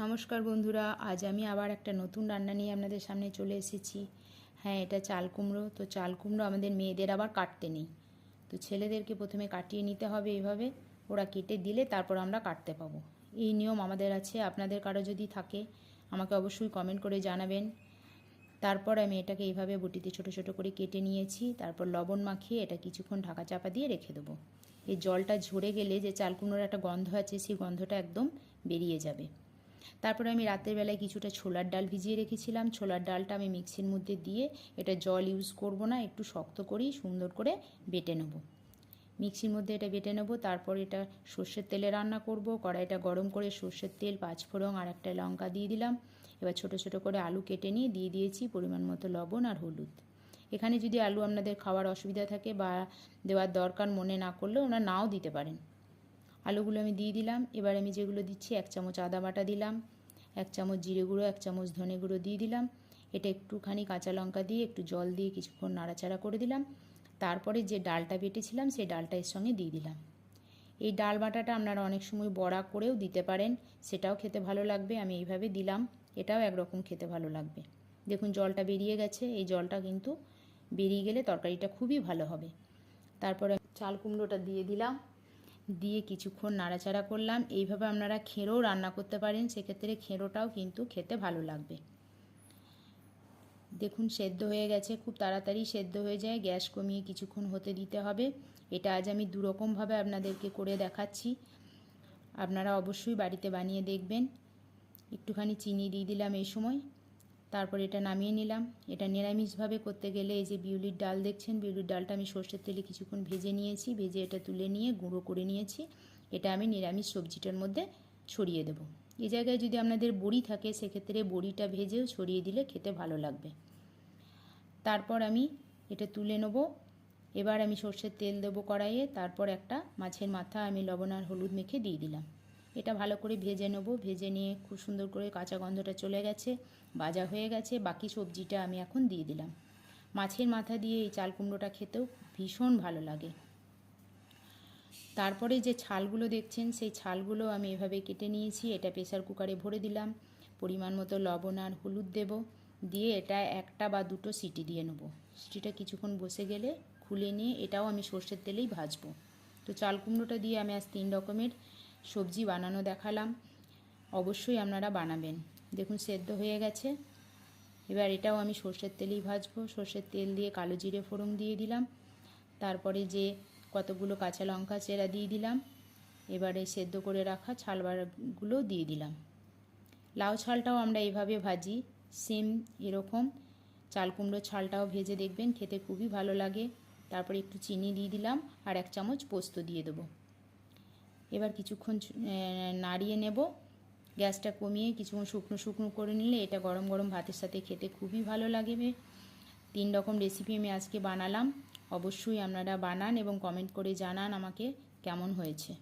নমস্কার বন্ধুরা, আজ আমি আবার একটা নতুন রান্না নিয়ে আপনাদের সামনে চলে এসেছি। হ্যাঁ এটা চাল কুমড়ো। তো চাল কুমড়ো আমাদের মেয়েদের আবার কাটতে নেই। তো ছেলেদেরকে প্রথমে কাটিয়ে নিতে হবে এইভাবে। ওরা কেটে দিলে তারপর আমরা কাটতে পাবো। এই নিয়ম আমাদের আছে। আপনাদের কারও যদি থাকে, আমাকে অবশ্যই কমেন্ট করে জানাবেন। তারপর আমি এটাকে এইভাবে বটিতে ছোট ছোট করে কেটে নিয়েছি। তারপর লবণ মাখিয়ে এটা কিছুক্ষণ ঢাকা চাপা দিয়ে রেখে দেবো। এই জলটা ঝরে গেলে যে চাল কুমড়োর একটা গন্ধ আছে, সেই গন্ধটা একদম বেরিয়ে যাবে। তারপরে আমি রাতের বেলায় কিছুটা ছোলার ডাল ভিজিয়ে রেখেছিলাম। ছোলার ডালটা আমি মিক্সির মধ্যে দিয়ে এটা জল ইউজ করব না, একটু শক্ত করেই সুন্দর করে বেটে নেব। মিক্সির মধ্যে এটা বেটে নেব, তারপর এটা সর্ষের তেলে রান্না করব, কড়াইটা গরম করে সর্ষের তেল, পাঁচফোড়ন আর একটা লঙ্কা দিয়ে দিলাম। এবার ছোট ছোট করে আলু কেটে নিয়ে দিয়ে দিয়েছি পরিমাণ মতো লবণ আর হলুদ। এখানে যদি আলু আপনাদের খাওয়ার অসুবিধা থাকে বা দেওয়ার দরকার মনে না করলে ওনারা নাও দিতে পারেন। আলুগুলো আমি দিয়ে দিলাম। এবার আমি যেগুলো দিচ্ছি, এক চামচ আদা বাটা দিলাম, এক চামচ জিরে গুঁড়ো, এক চামচ ধনে গুঁড়ো দিয়ে দিলাম। এটা একটুখানি কাঁচা লঙ্কা দিয়ে একটু জল দিয়ে কিছুক্ষণ নাড়াচাড়া করে দিলাম। তারপরে যে ডালটা বেটেছিলাম, সেই ডালটা এর সঙ্গে দিয়ে দিলাম। এই ডাল বাটাটা আপনারা অনেক সময় বড়া করেও দিতে পারেন, সেটাও খেতে ভালো লাগবে, আমি এইভাবে দিলাম। এটাও একরকম খেতে ভালো লাগবে। দেখুন, জলটা বেরিয়ে গেছে। এই জলটা কিন্তু বেরিয়ে গেলে তরকারিটা খুবই ভালো হবে। তারপরে চাল কুমড়োটা দিয়ে দিলাম। দিয়ে কিছুক্ষণ নাড়াচাড়া করলাম। এইভাবে আপনারা খেঁড়োও রান্না করতে পারেন, সেক্ষেত্রে খেঁড়োটাও কিন্তু খেতে ভালো লাগবে। দেখুন, সেদ্ধ হয়ে গেছে, খুব তাড়াতাড়ি সেদ্ধ হয়ে যায়। গ্যাস কমিয়ে কিছুক্ষণ হতে দিতে হবে। এটা আজ আমি দুরকমভাবে আপনাদেরকে করে দেখাচ্ছি। আপনারা অবশ্যই বাড়িতে বানিয়ে দেখবেন। একটুখানি চিনি দিয়ে দিলাম এই সময়। তারপর এটা নামিয়ে নিলাম। এটা নিরামিষভাবে করতে গেলে এই যে বিউলির ডাল দেখছেন, বিউলির ডালটা আমি সর্ষের তেলে কিছুক্ষণ ভেজে নিয়েছি। ভেজে এটা তুলে নিয়ে গুঁড়ো করে নিয়েছি। এটা আমি নিরামিষ সবজিটার মধ্যে ছড়িয়ে দেবো। এই জায়গায় যদি আপনাদের বড়ি থাকে, সেক্ষেত্রে বড়িটা ভেজেও ছড়িয়ে দিলে খেতে ভালো লাগবে। তারপর আমি এটা তুলে নেব। এবার আমি সর্ষের তেল দেবো কড়াইয়ে। তারপর একটা মাছের মাথা আমি লবণ আর হলুদ মেখে দিয়ে দিলাম। এটা ভালো করে ভেজে নেব। ভেজে নিয়ে খুব সুন্দর করে কাঁচা গন্ধটা চলে গেছে ভাজা হয়ে গেছে। বাকি সবজিটা আমি এখন দিয়ে দিলাম। মাছের মাথা দিয়ে এই চাল কুমড়োটা খেতেও ভীষণ ভালো লাগে। তারপরে যে ছালগুলো দেখছেন, সেই ছালগুলো আমি এভাবে কেটে নিয়েছি। এটা প্রেসার কুকারে ভরে দিলাম। পরিমাণ মতো লবণ আর হলুদ দেব। দিয়ে এটা একটা বা দুটো সিটি দিয়ে নেব। সিটিটা কিছুক্ষণ বসে গেলে খুলে নিয়ে এটাও আমি সর্ষের তেলেই ভাজবো। তো চাল কুমড়োটা দিয়ে আমি আজ তিন রকমের সবজি বানানো দেখালাম। অবশ্যই আপনারা বানাবেন। দেখুন, সেদ্ধ হয়ে গেছে। এবার এটাও আমি সর্ষের তেলেই ভাজবো। সর্ষের তেল দিয়ে কালো জিরে ফোড়ন দিয়ে দিলাম। তারপরে যে কতগুলো কাঁচা লঙ্কা চেরা দিয়ে দিলাম। এবারে সেদ্ধ করে রাখা ছালবারগুলো দিয়ে দিলাম। লাউ ছালটাও আমরা এভাবে ভাজি। সেম এরকম। চাল কুমড়োর ছালটাও ভেজে দেখবেন, খেতে খুবই ভালো লাগে। তারপরে একটু চিনি দিয়ে দিলাম আর এক চামচ পোস্ত দিয়ে দেবো। এবার কিছুক্ষণ নাড়িয়ে নেব। গ্যাসটা কমিয়ে কিছুক্ষণ শুকনো শুকনো করে নিলে এটা গরম গরম ভাতের সাথে খেতে খুবই ভালো লাগবে। তিন রকম রেসিপি আমি আজকে বানালাম। অবশ্যই আপনারা বানান এবং কমেন্ট করে জানান আমাকে কেমন হয়েছে।